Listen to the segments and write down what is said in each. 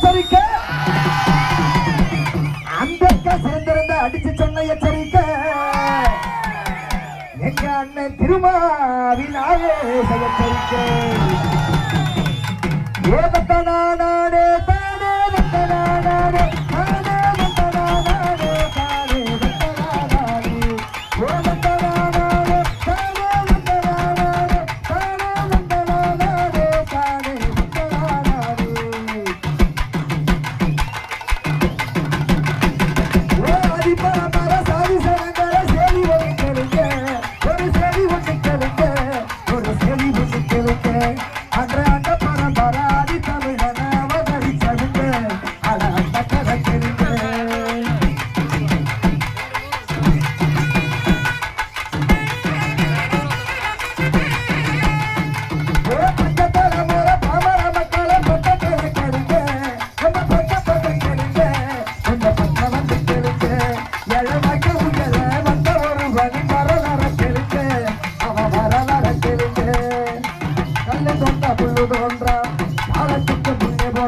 எச்சரிக்கை. அம்பேத்கர் சிறந்திருந்த அடிச்சு சொன்ன எச்சரிக்கை. எங்க அண்ணன் திருமாவின் ஆவேச எச்சரிக்கை. ஏதத்தனானே தானே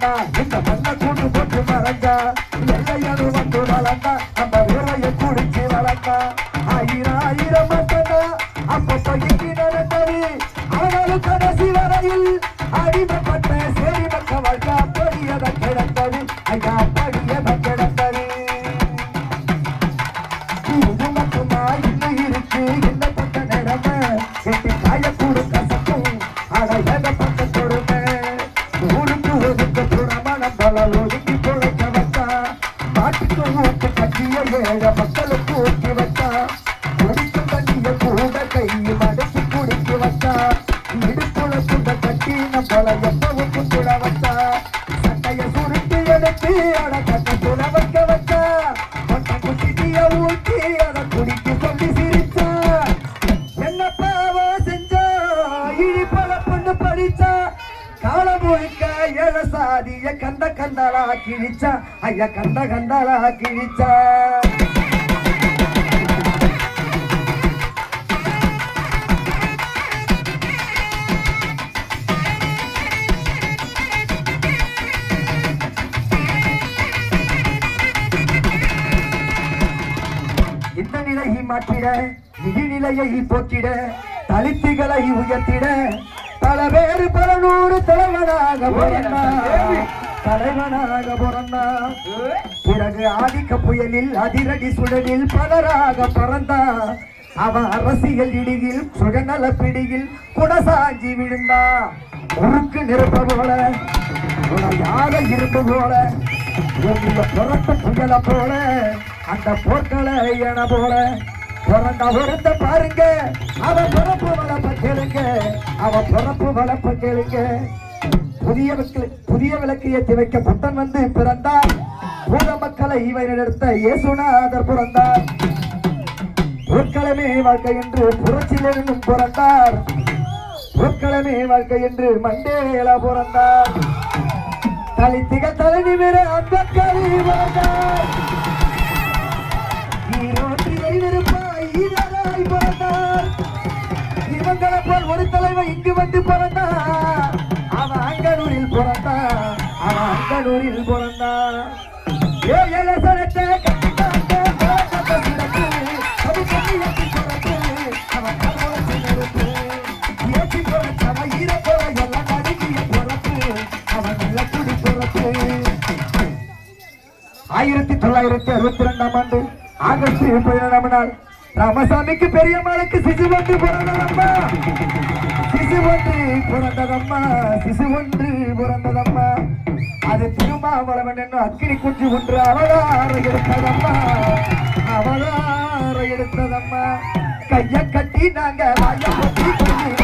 பேரு இந்த மண்ணை கூட்டு போட்டு மறைஞ்சா எல்லையனு வந்து வளர்ந்தா நம்ம விரைய குடிச்சு வளர்ந்தா. ஆயிரம் ஆயிரம் மக்களா அப்பப்ப நடந்தது ஆனாலும் கடைசி வரையில் அடிமைப்பட்ட கட்டிய ஏழ மக்களுக்கு ஊட்டி வச்சா குடிக்க தண்ணிய கூட கை மடக்கி குடிக்க வச்சா இடுப்புல துண்ட கட்டி நம்மள எப்பவும் கும்பிட வச்சா சட்டைய சுருட்டி எடுத்து அட சாதிய கந்த கண்டலா கிழிச்சா ஐயா கந்த கண்டலா கிழிச்சா இந்த நிலையை மாற்றிட நிதிநிலையை போக்கிட தலித்துகளை உயர்த்திட பல பேரு பல நூறு தலைவனாக பிறந்தா தலைவனாக பிறந்தா பிறகு ஆதிக்க புயலில் அதிரடி சுழலில் பலராக பறந்தா அவன் அரசியல் இடியில் சுகநல பிடியில் குடசாஞ்சி விழுந்தா உருக்கு நிரப்ப போல யாக இரும்பு போல புறத்த புயல போல அந்த போர்க்களை என போல பிறந்த ஒருத்த பாருங்க. அவன் பிறப்பு வளர்ப்ப கேளுங்க. அவன் பிறப்பு வளர்ப்ப கேளுங்க. புதிய புதிய விளக்கு ஏற்றி வைக்க புத்தன் வந்து பிறந்தார். பூத மக்களை இவை நிறுத்த இயேசுநாதர் பிறந்தார். பொற்களமே வாழ்க்கை என்று புரட்சியிலிருந்தும் பிறந்தார். பொற்களமே வாழ்க்கை என்று மண்டேலா பிறந்தார். தலித்திகள் தலை நிமிர அம்பக்கரி பிறந்தார் ஈரோட்டில் இருப்பாய் பிறந்தார். இவங்களை போல் ஒரு தலைவன் இங்கு வந்து பிறந்தார். அவன் அங்கனூரில் பிறந்தான் அவன் அங்கனூரில் பிறந்தான் ஏ இளசனத்தை அவன் ஆயிரத்தி தொள்ளாயிரத்தி அறுபத்தி ரெண்டாம் ஆண்டு ஆகஸ்ட் பதினேழாம் நாள் ராமசாமிக்கு பெரியம்மாளுக்கு சிசு ஒன்று பிறந்ததம்மா. சிசு ஒன்று பிறந்ததம்மா. சிசு ஒன்று பிறந்ததம்மா. அது திருமாவளவன் என்னும் அக்கினி குஞ்சு ஒன்று அவதார எடுத்ததம்மா. அவதார எடுத்ததம்மா. கைய கட்டி நாங்க வாய கட்டி கொண்டு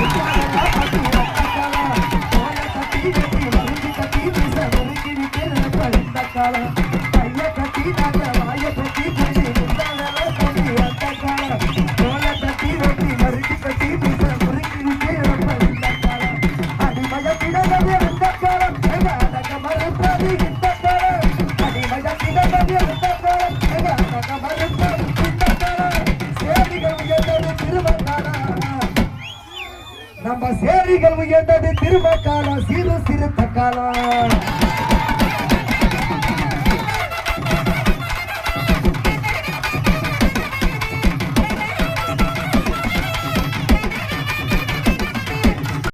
உயர்ந்தது திருமக்காலம் சிறு சிறு தக்காலம்